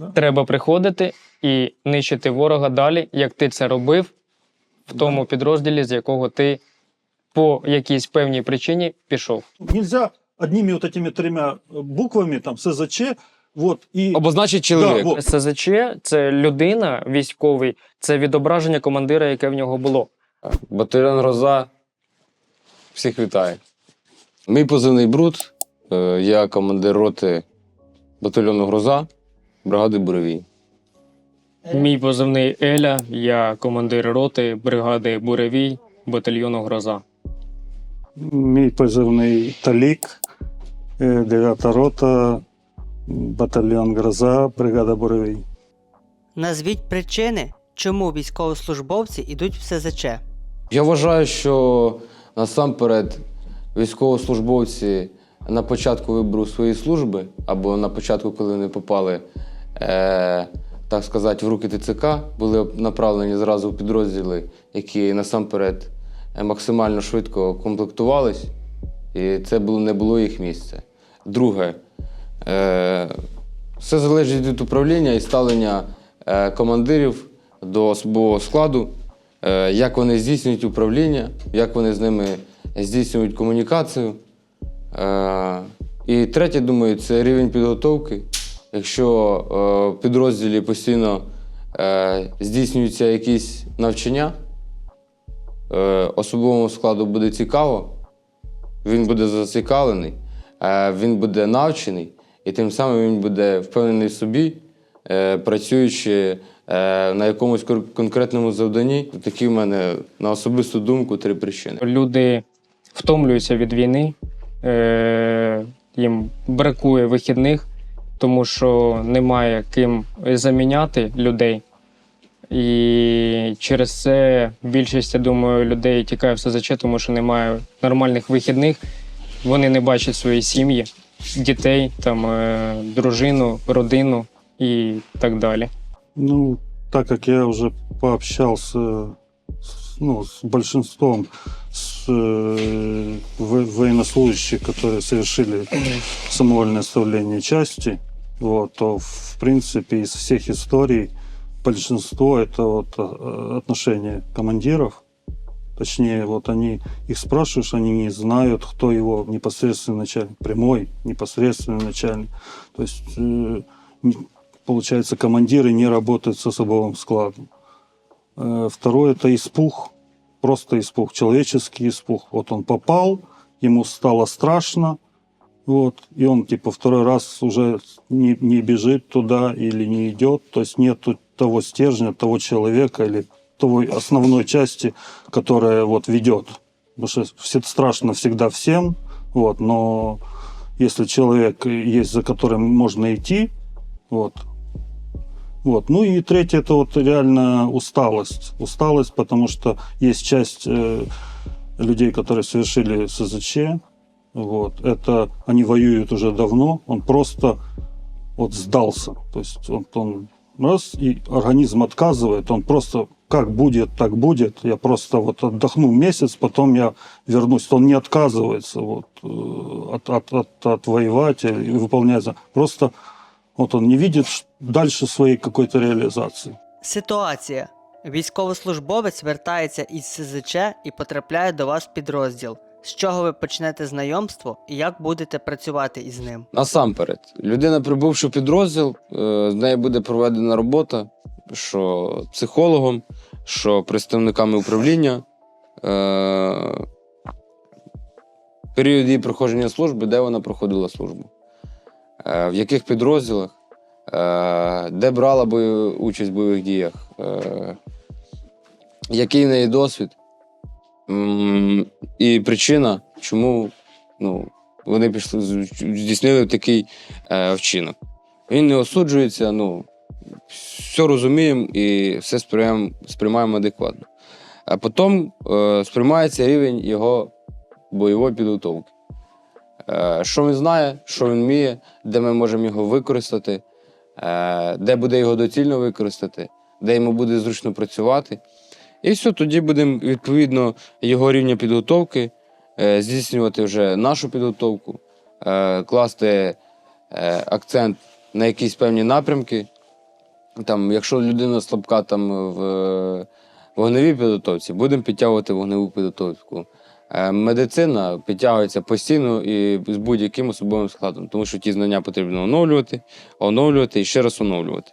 Да. Треба приходити і нищити ворога далі, як ти це робив в тому підрозділі, з якого ти по якійсь певній причині пішов. Нельзя одними вот этими тремя э, буквами, там, СЗЧ, вот, и... Обозначить чоловік. Да, вот. СЗЧ це людина, військовий, це відображення командира, яке в нього було. Батальйон Гроза. Всіх вітаю. Мій позивний Бруд. Е, Я командир роти батальйону Гроза, бригади Буревій. Мій позивний Еля, я командир роти бригади Буревій, батальйону Гроза. Мій позивний Талік, 9 рота, батальйон Гроза, бригада Буревій. Назвіть причини, чому військовослужбовці йдуть в СЗЧ. Я вважаю, що насамперед військовослужбовці на початку вибору своєї служби, або на початку, коли вони попали, е, так сказати, в руки ТЦК, були направлені зразу в підрозділи, які насамперед е, максимально швидко комплектувались, і це було, не було їх місця. Друге, е, все залежить від управління і ставлення е, командирів до особового складу, е, як вони здійснюють управління, як вони з ними здійснюють комунікацію. Е, І третє, думаю, це рівень підготовки. Якщо е, в підрозділі постійно е, здійснюються якісь навчання, е, особовому складу буде цікаво, він буде зацікавлений, він буде навчений, і тим самим він буде впевнений в собі, працюючи на якомусь конкретному завданні. Такі в мене на особисту думку три причини. Люди втомлюються від війни, їм бракує вихідних, тому що немає ким заміняти людей. І через це більшість, я думаю, людей тікає в СЗЧ, тому що немає нормальних вихідних. Вони не бачать свої сім'ї, дітей, там, е, дружину, родину і так далі. Ну, так как я уже пообщался с, ну, с большинством с, э, во- военнослужащих, которые совершили самовольное оставление части, вот, то, в принципе, из всех историй большинство это вот э, отношения командиров. Точнее, вот они их спрашиваешь, они не знают, кто его непосредственный начальник, прямой непосредственный начальник. То есть э, получается, командиры не работают с особовым складом. Э, Второе это испуг, просто испуг, человеческий испуг. Вот он попал, ему стало страшно, вот, и он типа второй раз уже не, не бежит туда или не идет, то есть нету того стержня, того человека или той основной части, которая вот ведет. Потому что все страшно всегда всем, вот, но если человек есть, за которым можно идти, вот, вот. Ну и третье это вот реально усталость. Усталость, потому что есть часть э, людей, которые совершили СЗЧ. Вот. Это они воюют уже давно. Он просто вот сдался. То есть он, он раз и организм отказывает, он просто как будет, так будет. Я просто вот отдохну месяц, потом я вернусь. Он не отказывается вот, э, от, от, от, отвоевать и выполнять. за- Просто вот он не видит ш- дальше своей какой-то реализации. Ситуація. Військовослужбовець вертається із СЗЧ і потрапляє до вас в підрозділ. З чого ви почнете знайомство і як будете працювати із ним? Насамперед, людина, прибувши в підрозділ, е, з нею буде проведена робота, що психологом, що представниками управління. Е, Період її проходження служби, де вона проходила службу, Е, в яких підрозділах, де брала участь в бойових діях, який в неї досвід. І причина, чому ну, вони пішли, здійснили такий е, вчинок. Він не осуджується, ну, все розуміємо і все сприймаємо, сприймаємо адекватно. А потім е, сприймається рівень його бойової підготовки. Е, що він знає, що він вміє, де ми можемо його використати, е, де буде його доцільно використати, де йому буде зручно працювати. І все, тоді будемо відповідно його рівня підготовки е, здійснювати вже нашу підготовку, е, класти е, акцент на якісь певні напрямки, Там, якщо людина слабка там в вогневій підготовці, будемо підтягувати вогневу підготовку. Медицина підтягується постійно і з будь-яким особовим складом, тому що ті знання потрібно оновлювати, оновлювати і ще раз оновлювати.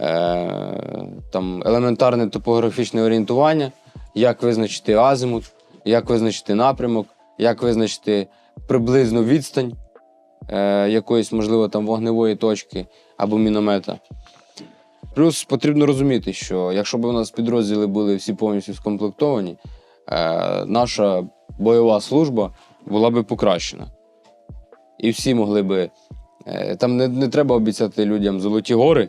Е, Там елементарне топографічне орієнтування, як визначити азимут, як визначити напрямок, як визначити приблизну відстань е, якоїсь, можливо, там вогневої точки або міномета. Плюс потрібно розуміти, що якщо б у нас підрозділи були всі повністю скомплектовані, е, наша бойова служба була би покращена. І всі могли би. Е, там не, не треба обіцяти людям золоті гори,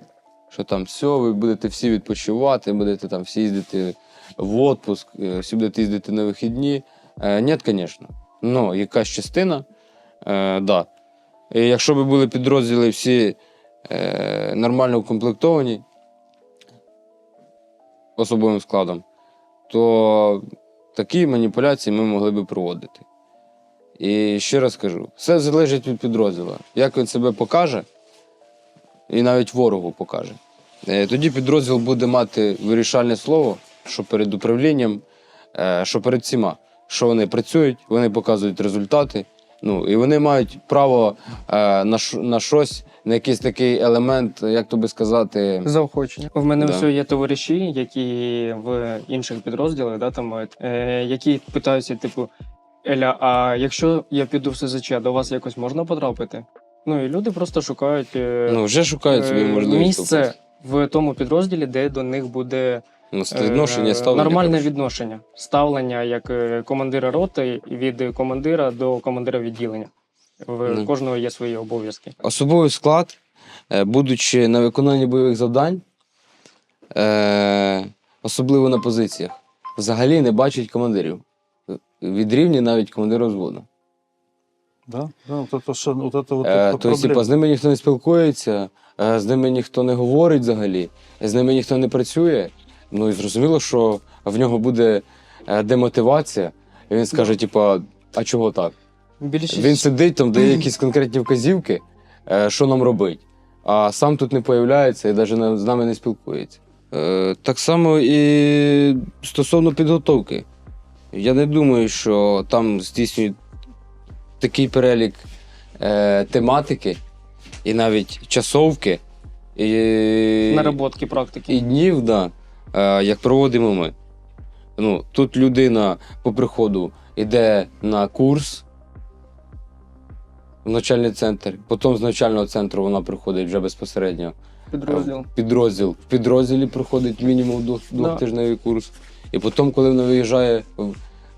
що там все, ви будете всі відпочивати, будете там всі їздити в отпуск, е, всі будете їздити на вихідні. Ні, звісно. Ну, якась частина, е, да. І якщо б були підрозділи всі е, нормально укомплектовані особовим складом, то такі маніпуляції ми могли би проводити. І ще раз кажу: все залежить від підрозділу. Як він себе покаже, і навіть ворогу покаже. Е, Тоді підрозділ буде мати вирішальне слово, що перед управлінням, е, що перед всіма. Що вони працюють, вони показують результати. Ну, і вони мають право е, на, на щось, на якийсь такий елемент, як то би сказати, Заохочення. В мене Да. все є товариші, які в інших підрозділах, да, там, мають, е, які питаються, типу, Еля, а якщо я піду в СЗЧ, до вас якось можна потрапити? Ну і люди просто шукають е, ну, вже шукають собі можливість. місце в тому підрозділі, де до них буде Ну, е, відношення, ставлення. нормальне коротше. відношення, ставлення як е, командира роти від командира до командира відділення. В Ну. кожного є свої обов'язки. Особовий склад, е, будучи на виконанні бойових завдань, е, особливо на позиціях, взагалі не бачить командирів. Від рівня навіть командира взводу. Да, да, вот это, что- вот это вот Е, это тобто, проблема. типа, з ними ніхто не спілкується, е, з ними ніхто не говорить взагалі, з ними ніхто не працює. Ну і зрозуміло, що в нього буде е, демотивація, і він скаже, типа, а чого так? Більшість Він сидить там, дає якісь конкретні вказівки, е, що нам робити, а сам тут не появляється і навіть з нами не спілкується. Е, Так само і стосовно підготовки. Я не думаю, що там здійснюють такий перелік е, тематики і навіть часовки і, наработки практики. і днів, да, е, як проводимо ми. Ну, тут людина по приходу йде на курс в навчальний центр, потім з навчального центру вона приходить вже безпосередньо Підрозділ. в підрозділ. В підрозділі проходить мінімум двох- двохтижневий курс. І потім, коли вона виїжджає в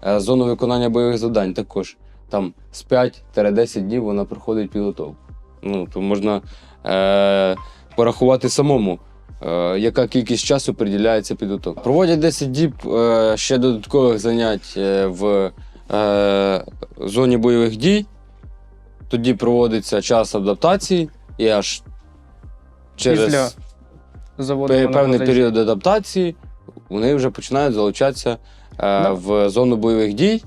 е, зону виконання бойових завдань, також там з 5-10 днів вона проходить підготовку. Ну, то можна е, порахувати самому, е, яка кількість часу приділяється підготовці. Проводять 10 діб е, ще додаткових занять е, в е, зоні бойових дій. Тоді проводиться час адаптації і аж через Після заводу певний період адаптації вони вже починають залучатися е, в зону бойових дій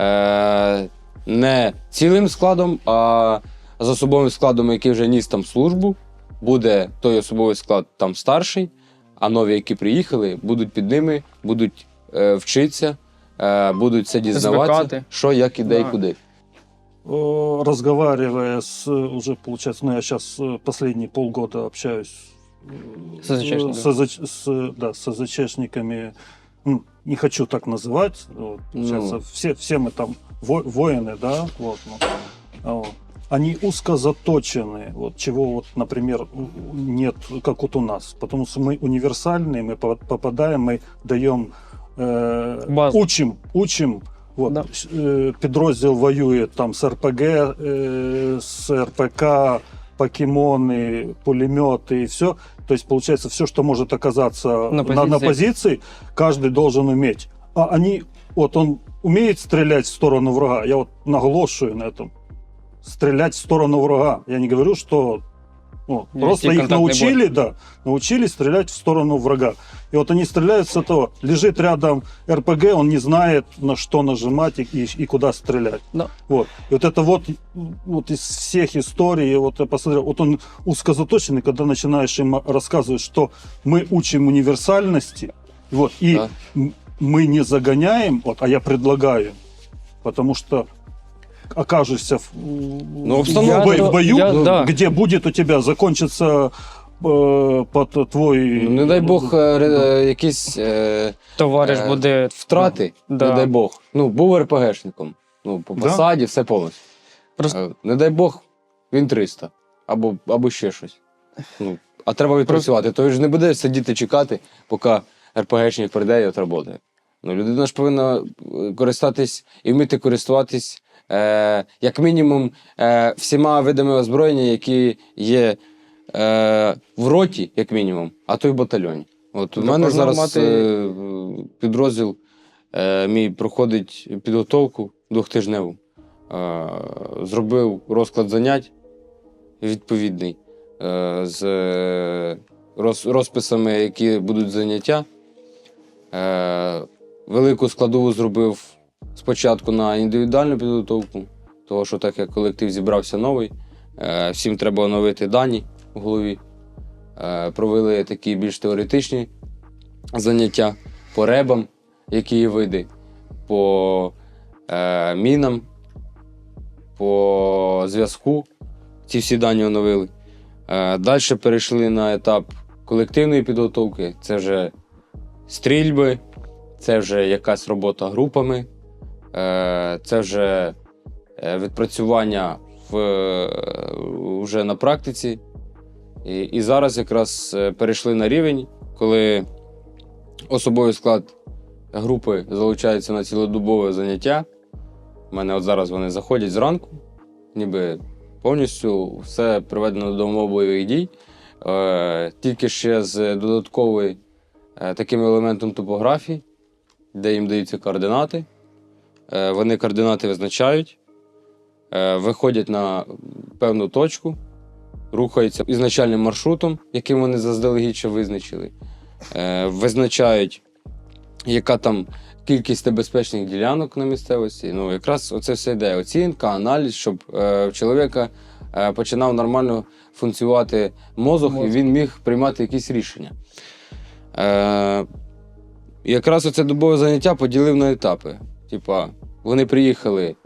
е, не цілим складом, а з особовим складом, який вже ніс там службу. Буде той особовий склад там старший, а нові, які приїхали, будуть під ними, будуть е, вчитися, е, будуть все дізнаватися, Звикати. що, як, і де, і Да. куди. Э, разговаривая с э, уже получается, ну я сейчас последние полгода общаюсь э, С СЗЧшниками. с, СЗЧ с, да, с СЗЧшниками. Ну, не хочу так называть. Вот, получается, Ну. все, все мы там во- воины, да, вот, ну, а вот. Они узко заточены, вот, чего вот, например, у- у- нет, как вот у нас. Потому что мы универсальные, мы по- попадаем, мы даем, э, Базу. учим, учим Вот, Да. с- э, підрозділ воює там з РПГ, э, с РПК, покемоны, пулеметы и все. То есть, получается, все, что может оказаться На на, на, позиции. позиции, каждый должен уметь. А они, вот он умеет стрелять в сторону врага, я вот наголошую на этом. Стрелять в сторону врага. Я не говорю, что. Вести Просто их научили, да, научили стрелять в сторону врага. И вот они стреляют с этого. Лежит рядом РПГ, он не знает, на что нажимать и, и- и куда стрелять. Да. Вот. И вот это вот, вот из всех историй, вот я посмотрел, вот он узкозаточенный, когда начинаешь им рассказывать, что мы учим универсальности, вот, и Да. мы не загоняем, вот, а я предлагаю, потому что окажешься в, Ну, в бой- в бою, Я- да. где будет у тебя закончиться э, под твой... Ну, не дай Бог, е, ре- е, якісь е, Товариш Е, буде втрати, Да. не дай Бог. Ну, був РПГшником. Ну, по Да? посаді, все повністю. Просто- Е, Не дай Бог, він 300. Або, або ще щось. Ну, а треба відпрацювати. То він ж не буде сидіти чекати, поки РПГшник прийде і отработає. Ну, людина ж повинна е, користатись і вміти користуватись, е, як мінімум, е, всіма видами озброєння, які є е, в роті, як мінімум, а то й в батальйоні. От у мене зараз мати- е, підрозділ е, мій проходить підготовку двохтижневу. Е, зробив розклад занять відповідний е, з е, роз, розписами, які будуть заняття. Е, велику складову зробив спочатку на індивідуальну підготовку, того що так як колектив зібрався новий, е, всім треба оновити дані в голові. Е, провели такі більш теоретичні заняття по ребам, які є види, по е, мінам, по зв'язку. Ці всі дані оновили. Далі перейшли на етап колективної підготовки. Це вже стрільби, це вже якась робота групами, це вже е, відпрацювання в, е, вже на практиці. І, і зараз якраз е, перейшли на рівень, коли особовий склад групи залучається на цілодобове заняття. У мене от зараз вони заходять зранку, ніби повністю все приведено до умов бойових дій. Е, тільки ще з додатковою е, таким елементом топографії, де їм даються координати. Е, вони координати визначають, е, виходять на певну точку, рухаються ізначальним маршрутом, яким вони заздалегідь ще визначили. Е, визначають, яка там кількість небезпечних ділянок на місцевості. Ну, якраз оце все йде. Оцінка, аналіз, щоб в чоловіка починав нормально функціонувати мозок, Мозок. і він міг приймати якісь рішення. Якраз оце добове заняття поділив на етапи. Типа, вони приїхали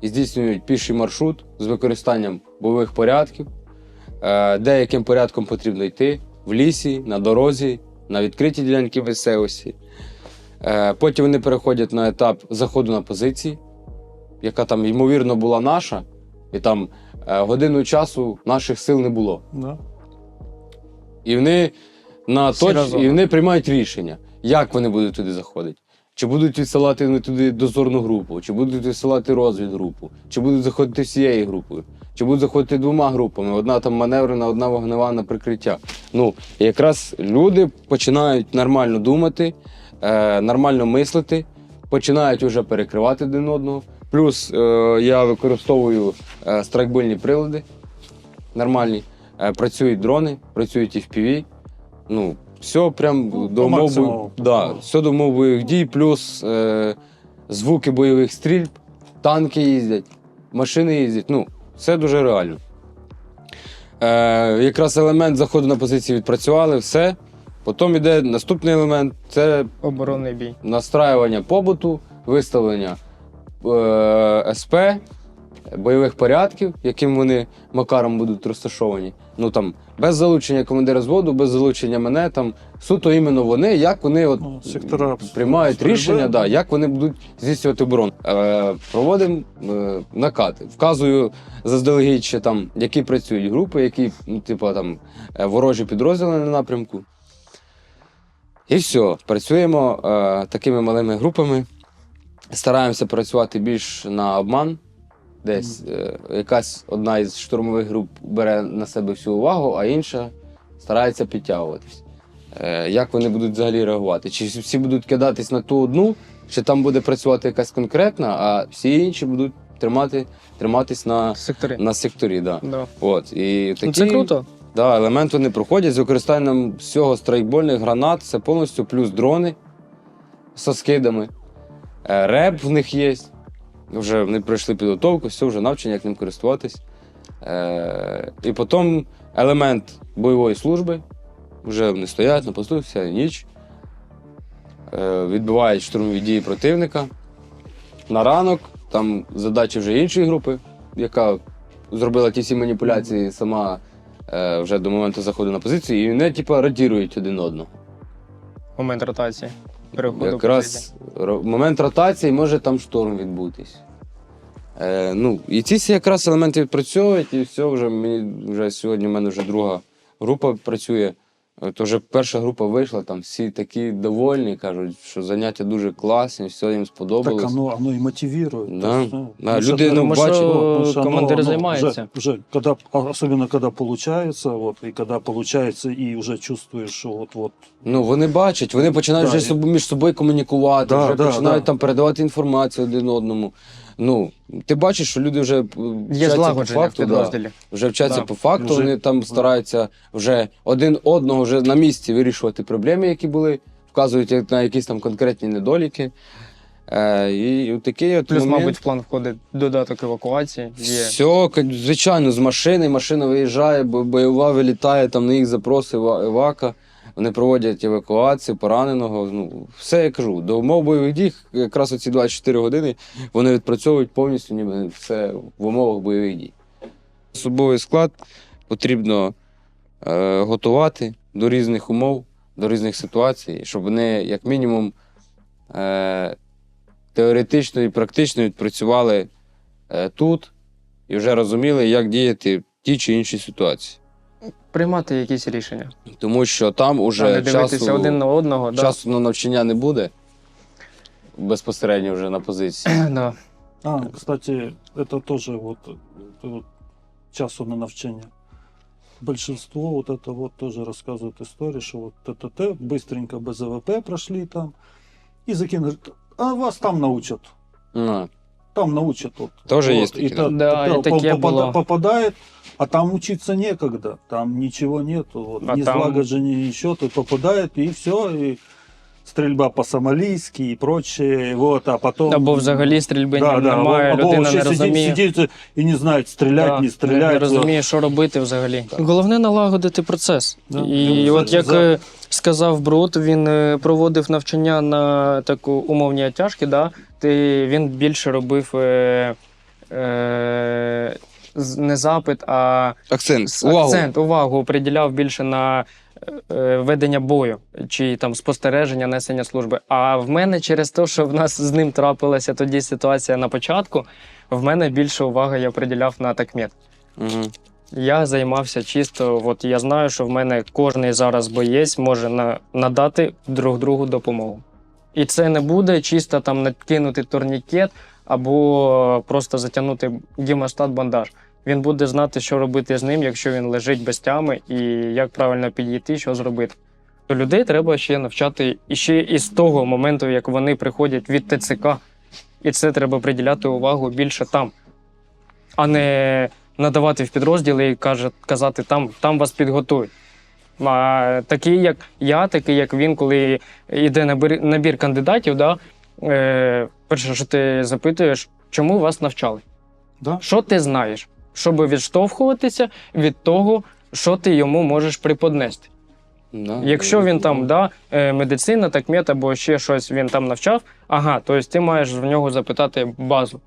і здійснюють піший маршрут з використанням бойових порядків, е, де яким порядком потрібно йти в лісі, на дорозі, на відкритій ділянці місцевості. Е, Потім вони переходять на етап заходу на позиції, яка там, ймовірно, була наша, і там е, годину часу наших сил не було. Да. І вони на точ... і вони приймають рішення, як вони будуть туди заходити. Чи будуть відсилати вони туди дозорну групу, чи будуть відсилати розвідгрупу, чи будуть заходити всією групою, чи будуть заходити двома групами: одна там маневрена, одна вогнева на прикриття. Ну, якраз люди починають нормально думати, е, нормально мислити, починають вже перекривати один одного. Плюс е, я використовую е, страйкбольні прилади нормальні. Е, працюють дрони, працюють FPV. Ну, все прям Ну, до умов, да, все до умов бойових дій, плюс е, звуки бойових стрільб, танки їздять, машини їздять. Ну, все дуже реально. Е, якраз елемент заходу на позиції відпрацювали, все. Потім йде наступний елемент це оборонний бій. настраювання побуту, виставлення е, СП, бойових порядків, яким вони макаром будуть розташовані. Ну там без залучення командира зводу, без залучення мене, там суто іменно вони, як вони от, Ну, сектора приймають стрільби. рішення, да, як вони будуть здійснювати оборону. Е, проводимо е, накати. Вказую заздалегідь, ще там, які працюють групи, які, ну, типу, там, е, ворожі підрозділи на напрямку. І все, працюємо е, такими малими групами. Стараємося працювати більш на обман. Десь е, якась одна із штурмових груп бере на себе всю увагу, а інша старається підтягуватись. Е, як вони будуть взагалі реагувати? Чи всі будуть кидатись на ту одну, чи там буде працювати якась конкретна, а всі інші будуть тримати, триматись на, Секторі. на секторі. Да. Да. От, і такі, Ну, це круто. Да, елемент вони проходять з використанням всього страйкбольних гранат, це повністю плюс дрони зі скидами. Е, Реп в них є. Вже вони пройшли підготовку, все, вже навчення, як ним користуватись. Е, і потім елемент бойової служби. Вже вони стоять на посту вся ніч. Е, відбивають штурмові дії противника. На ранок там задачі вже іншої групи, яка зробила ті всі маніпуляції сама е, вже до моменту заходу на позицію, і вони, типу, радірують один одного. Момент ротації. Переходу. Якраз в момент ротації може там шторм відбутись. Е, ну, і ці всі якраз елементи відпрацьовують, і все, вже мені вже сьогодні в мене вже друга група працює. Е, То вже перша група вийшла, там всі такі довольні, кажуть, що заняття дуже класні, все їм Так сподобалось. оно, оно и мотивирует. Да. То есть, ну, Да, потому что люди, ну, що что оно- командир оно займається. Уже, уже когда, а особенно когда получается, вот, и когда получается, и уже чувствуешь, что вот-вот Ну, вони бачать, вони починають Да, вже і- між собою комунікувати, Да, вже да, починають да. там передавати інформацію один одному. Ну, ти бачиш, що люди вже Є вчаться по злагодження в факту, да. підрозділі. Вже вчаться Да. по факту, Вже- вони там стараються вже один одного вже на місці вирішувати проблеми, які були, вказують як- на якісь там конкретні недоліки. Е, і такий от Плюс, момент, мабуть, в план входить додаток евакуації. Є. все, к- звичайно, з машини, машина виїжджає, бо- бойова вилітає, там на їх запроси евака. Вони проводять евакуацію пораненого. Ну, все я кажу. До умов бойових дій, якраз оці 24 години вони відпрацьовують повністю ніби все в умовах бойових дій. Особовий склад потрібно е, готувати до різних умов, до різних ситуацій, щоб вони, як мінімум, е, теоретично і практично відпрацювали е, тут і вже розуміли, як діяти в тій чи іншій ситуації Приймати якісь рішення. Тому що там а уже не дивитися часу, один на одного. Да. часу на навчання не буде безпосередньо вже на позиції. Да. А, кстати, это тоже вот, это вот часу на навчання. Большинство вот это вот тоже рассказывают истории, что вот ТТТ быстренько без АВП прошли там и закинули. А вас там научат. Ну, там научат. Вот, Тоже вот, есть такие, и та- да? та- Да, и такие попада- было. попадает, а там учиться некогда. Там ничего нету. Вот, А ни там- злагоджения, ничего. Ты попадает и все. И стрельба по-сомалийски и прочее. Вот, а потом... Або взагалі стрільби Да, да, немає, або людина вообще не сидит, розуміє. сидит и не знает, стрелять, Да, не Не стрелять. розуміє, що робити взагалі. Головне налагодити процес. Да. І Ну, от за- як за- е, сказав Брут, він е, проводив навчання на таку умовні тяжкі, да, ти, він більше робив е, е, не запит, а акцент. с- Увагу. увагу приділяв більше на е, ведення бою чи там спостереження, несення служби. А в мене через те, що в нас з ним трапилася тоді ситуація на початку, в мене більше уваги я приділяв на такмет. Угу. Я займався чисто, от я знаю, що в мене кожний зараз боєць може на, надати друг другу допомогу. І це не буде чисто там накинути турнікет або просто затягнути гемостат бандаж. Він буде знати, що робити з ним, якщо він лежить без тями, і як правильно підійти, що зробити. То людей треба ще навчати і ще із того моменту, як вони приходять від ТЦК. І це треба приділяти увагу більше там, а не надавати в підрозділи і казати, там, там вас підготують. А такий, як я, такий, як він, коли йде набір, набір кандидатів, да, е, перше, що ти запитуєш, чому вас навчали? Да. Що ти знаєш? Щоб відштовхуватися від того, що ти йому можеш приподнести. Да. Якщо він там да, е, медицина, такмет або ще щось він там навчав, ага, тобто ти маєш в нього запитати базу,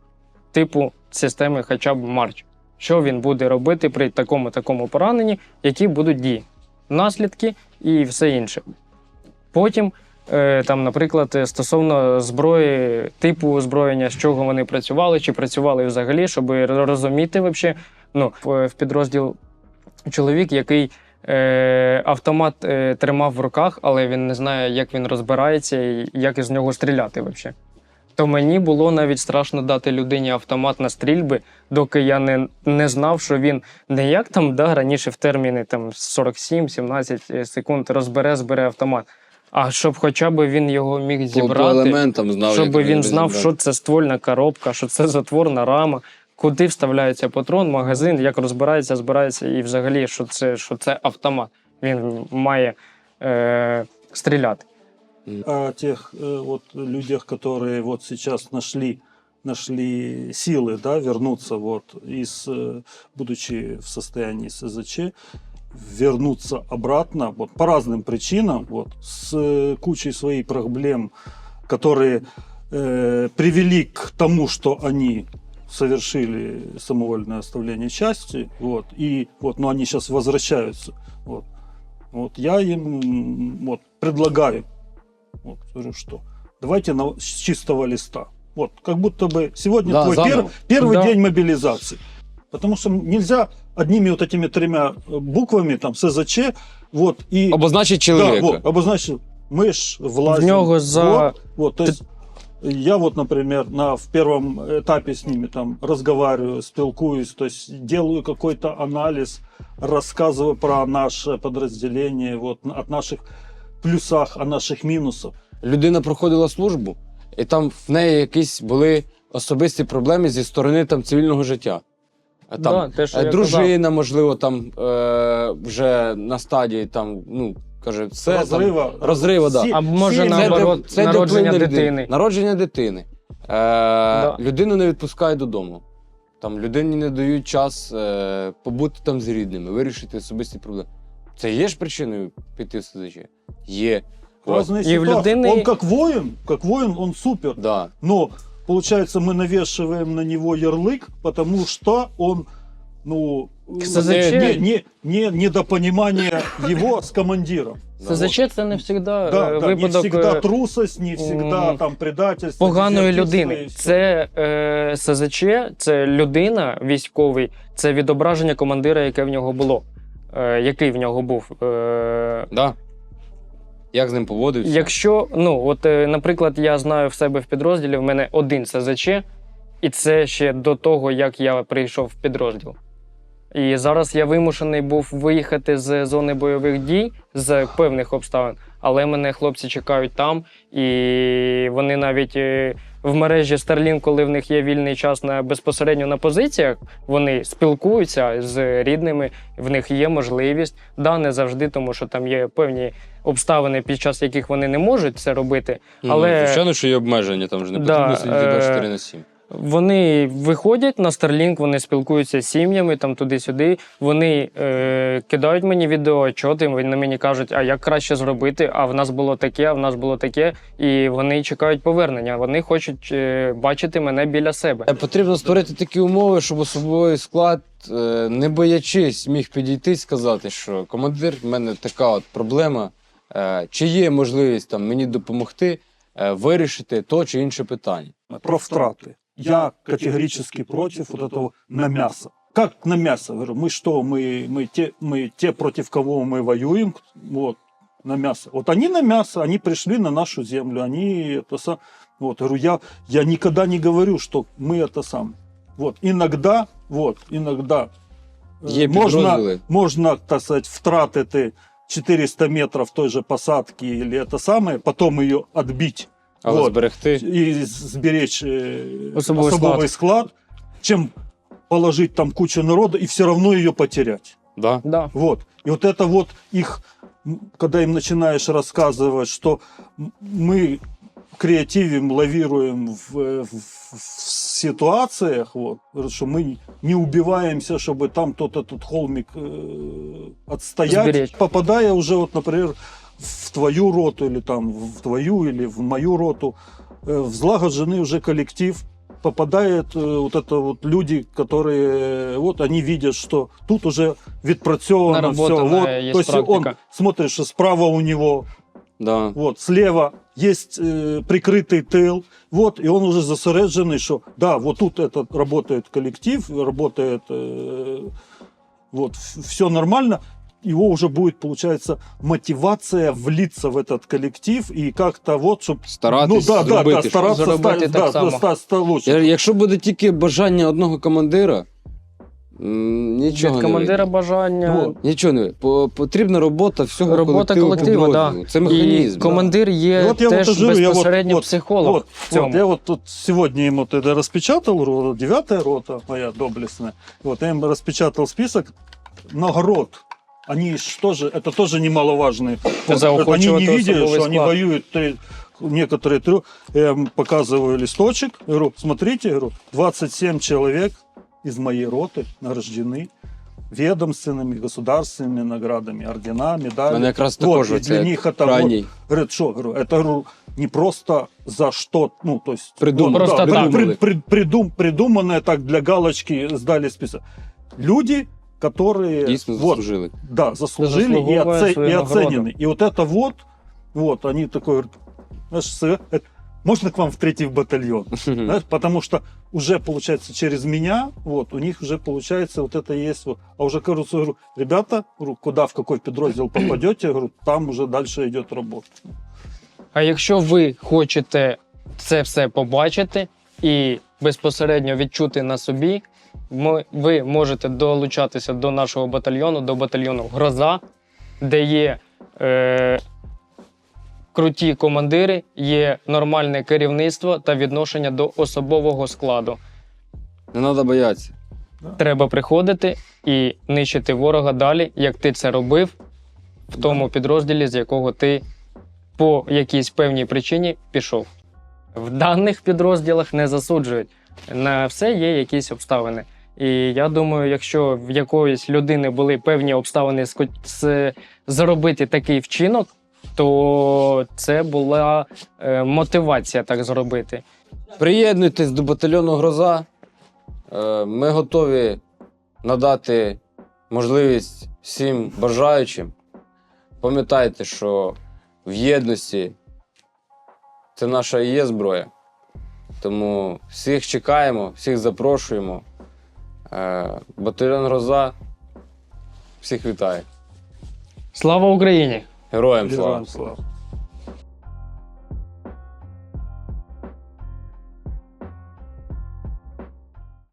типу системи хоча б Марч. Що він буде робити при такому такому пораненні, які будуть дії, наслідки і все інше. Потім, е, там, наприклад, е, стосовно зброї, типу озброєння, з чого вони працювали, чи працювали взагалі, щоб розуміти вообще, ну, в, підрозділ чоловік, який е, автомат тримав в руках, але він не знає, як він розбирається і як із нього стріляти взагалі. То мені було навіть страшно дати людині автомат на стрільби, доки я не, не знав, що він не як там да, раніше в терміни там 47-17 секунд розбере, збере автомат. А щоб хоча б він його міг по, по зібрати, елементам знав, щоб він знав, розібрати. що це ствольна коробка, що це затворна рама, куди вставляється патрон, магазин, як розбирається, збирається, і взагалі, що це, що це автомат. Він має е, стріляти. О тех э, вот людях, которые вот сейчас нашли нашли силы, да, вернуться вот из, э, будучи в состоянии СЗЧ, вернуться обратно, вот по разным причинам, вот с э, кучей своих проблем, которые э, привели к тому, что они совершили самовольное оставление части, вот, и вот, но они сейчас возвращаются, вот. Вот я им вот, предлагаю вот, говорю, что давайте на- с чистого листа. Вот, как будто бы сегодня Да, твой заново. пер- первый Да. день мобилизации. Потому что нельзя одними вот этими тремя э, буквами, там, СЗЧ, вот, и... Обозначить да, чоловіка. вот, обозначил, мы ж влазим. В нього за- Вот, вот, то есть я вот, например, на, в первом этапе с ними там разговариваю, спелкуюсь, то есть делаю какой-то анализ, рассказываю про наше подразделение, вот, от наших плюсах, о наших минусах. Людина проходила службу, і там в неї якісь були особисті проблеми зі сторони там цивільного життя. Там Да, те, що е, я дружина, можливо, там е, вже на стадії там, ну, каже, все Розрива. Там, розрива, да. А може Це, наоборот, це народження деклин дитини. Народження дитини. Е, Людину не відпускають додому. Там людині не дають час е, побути там з рідними, вирішити особисті проблеми. Це є ж причиною піти в СЗЧ? Є. От, Разные И в ситуации. людини- Он как воин, как воин, он супер. да. Но получается, мы навешиваем на него ярлык, потому что он, ну, СЗЧ не, не, не, недопонимание его с командиром. СЗЧ це не завжди Да, да, не випадок всегда е, трусость, не всегда м, там предательство. поганої дезертирство людини. и всё. Це е, СЗЧ, це людина військовий, це відображення командира, яке в нього було. Е, який в нього був. Е, Да. Як з ним поводився? Якщо, ну, от, е, наприклад, я знаю в себе в підрозділі, в мене один СЗЧ, і це ще до того, як я прийшов в підрозділ. І зараз я вимушений був виїхати з зони бойових дій з певних обставин, але мене хлопці чекають там, і вони навіть е, в мережі Starlink, коли в них є вільний час на безпосередньо на позиціях, вони спілкуються з рідними, в них є можливість. Да, не завжди, тому що там є певні обставини, під час яких вони не можуть це робити. Ну, але- Звичайно, що є обмеження, там ж не Да, сидіти е, 24 на 7. Вони виходять на Starlink, вони спілкуються з сім'ями там туди-сюди. Вони е, кидають мені відеоотчоти, вони мені кажуть, а як краще зробити, а в нас було таке, а в нас було таке. І вони чекають повернення. Вони хочуть е, бачити мене біля себе. Е, Потрібно створити такі умови, щоб особовий склад, е, не боячись, міг підійти і сказати, що командир, в мене така от проблема. е, Чи є можливість там мені допомогти е, вирішити то чи інше питання? Про втраты. Я категорически против вот этого на мясо. Как на мясо? Говорю, мы что, мы, мы, те, мы те, против кого мы воюем, вот, на мясо. Вот они на мясо, они пришли на нашу землю, они это сам... Вот, говорю, я, я никогда не говорю, что мы это сам. Вот, иногда, вот, иногда э, Є можно, підрозділи. можно, так сказать, втратити 400 метров той же посадки или это самое, потом ее отбить Але Вот. зберегти. и сберечь э, Особовый особовый, склад. чем положить там кучу народа и все равно ее потерять. Да. Да. Вот. И вот это вот их, когда им начинаешь рассказывать, что мы креативим, лавируем в, э, в- в ситуациях, вот, что мы не убиваемся, чтобы там тот этот холмик э, отстоять, Сберечь. попадая уже, вот, например, в твою роту или там в твою или в мою роту, э, взлагодженный уже коллектив, попадает э, вот это вот люди, которые э, вот они видят, что тут уже відпрацьовано все. Наработанная Вот, есть то есть он практика. смотришь, что справа у него Да. вот, слева есть э, прикрытый тыл, вот, и он уже засередженный, что да, вот тут этот работает коллектив, работает, э, вот, все нормально, его уже будет, получается, мотивация влиться в этот коллектив и как-то вот, чтобы... Старатись ну да, да, зробити да, щось. стараться Зробити стать, так да, само. ста- ста- лучше. Якщо буде тільки бажання одного командира, М, Нічого Від не командира вийде. бажання. Ну, Нічого не вийде. По- Потрібна робота всього Робота колективу колективу, да. Це механізм. І командир є И вот я теж вот живу, я вот- безпосередньо вот- психолог Вот, в цьому. вот, я вот тут сегодня ему тогда распечатал, ро- девятая рота моя доблестная, вот я им распечатал список наград. Они ж тоже, это тоже немаловажные. Вот, они не видели, что они склад. воюют три- некоторые трё- Я им показываю листочек, говорю, смотрите, говорю, 27 человек из моей роты награждены ведомственными, государственными наградами, ордена, У медали. мене якраз Вот, и для них это вот, крайній. Говорит, что, говорю, это говорю, не просто за что, ну, то есть... Придумано. вот, Просто да, так. при- при- придум- придуманное так для галочки сдали список. Люди, которые... Дійсно вот, заслужили. да, заслужили и, Заслуговывают оце- свою и награду. оценены. И вот это вот, вот, они такой, говорят, знаешь, совет- это- можно к вам в третий батальон? Знаешь, потому что уже, получается, через меня, вот, у них уже, получается, вот это есть вот. А уже, кажется, говорю, ребята, говорю, куда, в какой подроздел попадете, говорю, там уже дальше идет работа. А якщо ви хочете це все побачити і безпосередньо відчути на собі, ми- ви можете долучатися до нашого батальйону, до батальйону Гроза, де є е, круті командири, є нормальне керівництво та відношення до особового складу. Не треба боятися. Треба приходити і нищити ворога далі, як ти це робив в тому підрозділі, з якого ти по якійсь певній причині пішов. В даних підрозділах не засуджують. На все є якісь обставини. І я думаю, якщо в якоїсь людини були певні обставини з- зробити такий вчинок, то це була е, мотивація так зробити. Приєднуйтесь до батальйону Гроза. Е, Ми готові надати можливість всім бажаючим. Пам'ятайте, що в єдності це наша і є зброя. Тому всіх чекаємо, всіх запрошуємо. Е, Батальйон Гроза всіх вітає. Слава Україні! Героям слава! Героям слава.